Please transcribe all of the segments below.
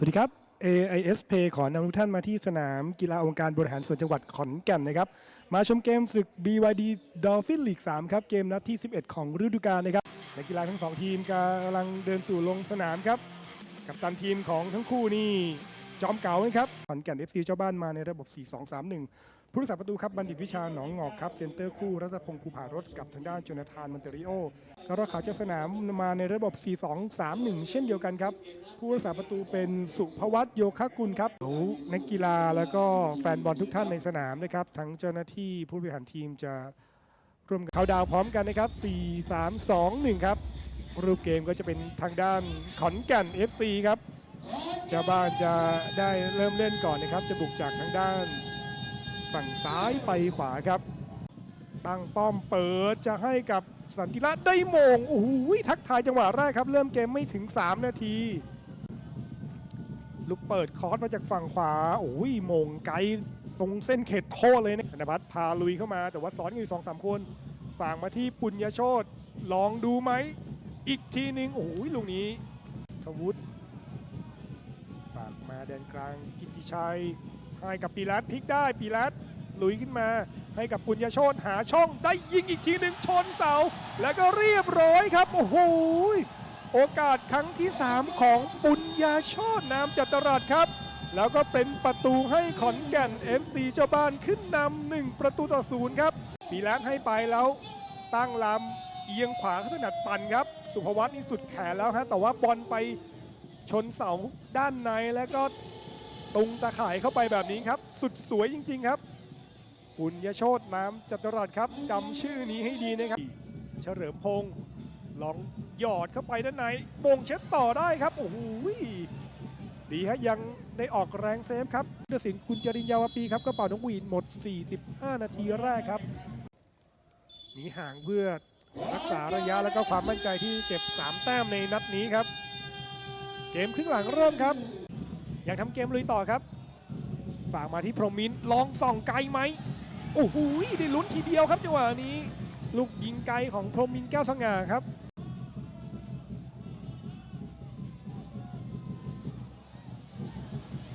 สวัสดีครับ AIS Pay ขอนำทุกท่านมาที่สนามกีฬาองค์การบริหารส่วนจังหวัดขอนแก่นนะครับ มาชมเกมศึก BYD Dolphin League 3 ครับ เกมนัดที่ 11 ของฤดูกาลนะครับนักกีฬาทั้งสองทีมกำลังเดินสู่ลงสนามครับ กับตันทีมของทั้งคู่นี่จอมเก่านะครับขอนแก่น FC เจ้าบ้านมาในระบบ 4-2-3-1 ผู้รักษาประตูครับบัณฑิตวิชาหนองงอกครับเซนเตอร์คู่รัตพงศ์ภูผารถกับทางด้านโจนาธานมันเตริโอแล้วรถขาวเจ้าสนามมาในระบบ 4-2-3-1 เช่นเดียวกันครับ ผู้รักษาประตูเป็นสุภวัตโยคะกุลครับนักกีฬาแล้วก็แฟนบอลทุกท่านในสนามนะครับทั้งเจ้าหน้าที่ผู้บริหารทีมจะร่วมเขาดาวพร้อมกันนะครับ 4 3 2 1 ครับ รูปเกมก็จะเป็นทางด้านขอนแก่น FC ครับเจ้าบ้านจะได้เริ่มเล่นก่อนนะครับ จะบุกจากทางด้าน ฝั่งซ้ายไปขวาครับ ตั้งป้อมเปิดจะให้กับสันติระได้มงโอ้โหทักทายจังหวะแรกครับ เริ่มเกมไม่ถึง 3 นาที ลูกเปิดคอร์สมาจากฝั่งขวาโอ้ยมงไกลตรงเส้นเขตโทษเลยนะธนบัตรพาลุยเข้ามา แต่ว่าซ้อนกันอยู่สองสามคนฝากมาที่ปุญญโชตลองดูไหม อีกทีนึง โอ้ยลูกนี้ทวุฒิฝากมาแดนกลางกิติชัย ให้กับปีรัตพลิกได้ปีรัตลุยขึ้นมา ให้กับปุญญโชตหาช่องได้ยิงอีกทีหนึ่งชนเสา แล้วก็เรียบร้อยครับ โอ้โหโอกาสครั้งที่ 3 ของปุญญาโชตนามจัตราชครับ แล้วก็เป็นประตูให้ขอนแก่น FC เจ้าบ้านขึ้นนำหนึ่งประตูต่อศูนย์ครับปีแลนให้ไปแล้วตั้งลำเอียงขวาข้าถนัดปั่นครับ สุภวัตนี่สุดแขนแล้วฮะแต่ว่าบอลไปชนเสาด้านในแล้วก็ ตุงตะข่ายเข้าไปแบบนี้ครับ สุดสวยจริง ๆ ครับ ปุญญโชตน้ำจัตราชครับจำชื่อนี้ให้ดีนะครับ เฉลิมพงศ์ลองหยอดเข้าไปด้านในมงเช็ดต่อได้ครับโอ้โหดีฮะยังได้ออกแรงเซฟครับเดือสินคุณจรินยาวปีครับก็เป่านกหวีดหมด 45 นาทีแรกครับหนีห่างเพื่อรักษาระยะแล้วก็ความมั่นใจที่เก็บ 3 แต้มในนัดนี้ครับ เกมครึ่งหลังเริ่มครับ ยากทำเกมลุยต่อครับฝากมาที่พรหมินลองส่องไกลไหมโอ้โหได้ลุ้นทีเดียวครับจังหวะนี้ ลูกยิงไกลของพรหมินแก้วสง่าครับ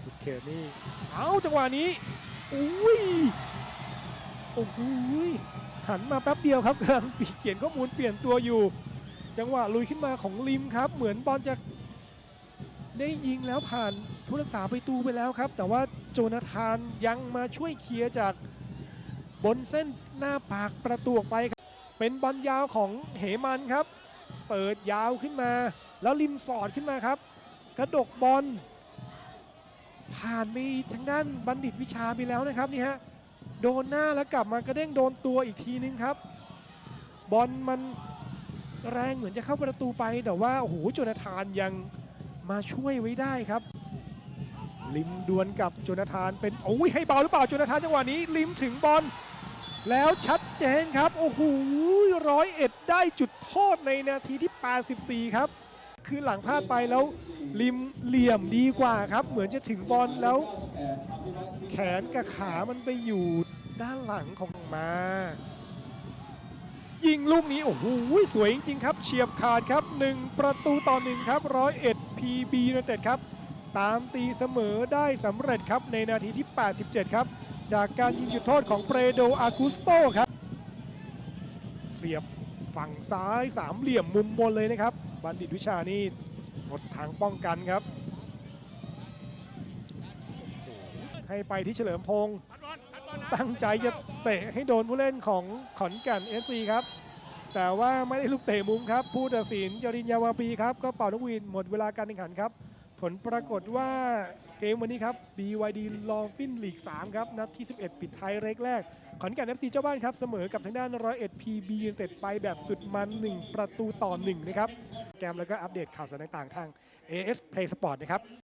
สุดเขตนี่เอาจังหวะนี้อุ้ยโอ้โหหันมาแป๊บเดียวครับกำลังเขียนข้อมูลเปลี่ยนตัวอยู่ จังหวะลุยขึ้นมาของลิมครับ เหมือนบอลจะ ได้ยิงแล้วผ่านผู้รักษาประตูไปแล้วครับ แต่ว่าโจนาธานยังมาช่วยเคลียร์จากบนเส้นหน้าปากประตูออกไปครับ เป็นบอลยาวของเหมันครับ เปิดยาวขึ้นมา แล้วริมสอดขึ้นมาครับ กระดกบอล ผ่านไปทางด้านบัณฑิตวิชาไปแล้วนะครับนี่ฮะโดนหน้าแล้วกลับมากระเด้งโดนตัวอีกทีนึงครับ บอลมันแรงเหมือนจะเข้าประตูไปแต่ว่าโอ้โหโจนาธานยัง มาช่วยไว้ได้ครับ ลิมดวลกับโจนาธานเป็นโอ้ยให้เบาหรือเปล่าโจนาธานจังหวะนี้ ลิมถึงบอลแล้วชัดเจนครับ โอ้โหร้อยเอ็ดได้จุดโทษในนาทีที่ 84 ครับ คือหลังพลาดไปแล้วริมเหลี่ยมดีกว่าครับ เหมือนจะถึงบอลแล้ว แขนกับขามันไปอยู่ด้านหลังของมา ยิงลูกนี้ โอ้โหสวยจริงๆครับ เฉียบขาดครับ 1 ประตูต่อ1ครับร้อยเอ็ดพีบีนเต็ดครับ ตามตีเสมอได้สำเร็จครับในนาทีที่ 87 ครับ จากการยิงจุดโทษของเปรโดอากุสโตครับ เสียบฝั่งซ้ายสามเหลี่ยมมุมบนเลยนะครับ บัณฑิตวิชานี่หมดทางป้องกันครับ ให้ไปที่เฉลิมพงศ์ ตั้งใจจะเตะให้โดนผู้เล่นของขอนแก่น FC ครับ แต่ว่าไม่ได้ลูกเตะมุมครับ ผู้ตัดสินจรินยาวาปีครับ ก็เป่านกหวีดหมดเวลาการแข่งขันครับ ผลปรากฏว่าเกมวันนี้ครับ BYD l o f i n League 3ครับนัดที่ 11 ปิดท้ายเรกแรก ขอนแก่น FC เจ้าบ้านครับ เสมอกับทางด้านร้อยเอ็ด PB ยูนเต็ดไปแบบสุดมัน 1 ประตูต่อ 1 นะครับ แกมแล้วก็อัปเดตข่าวสารต่างๆ ทาง AS Play Sport นะครับ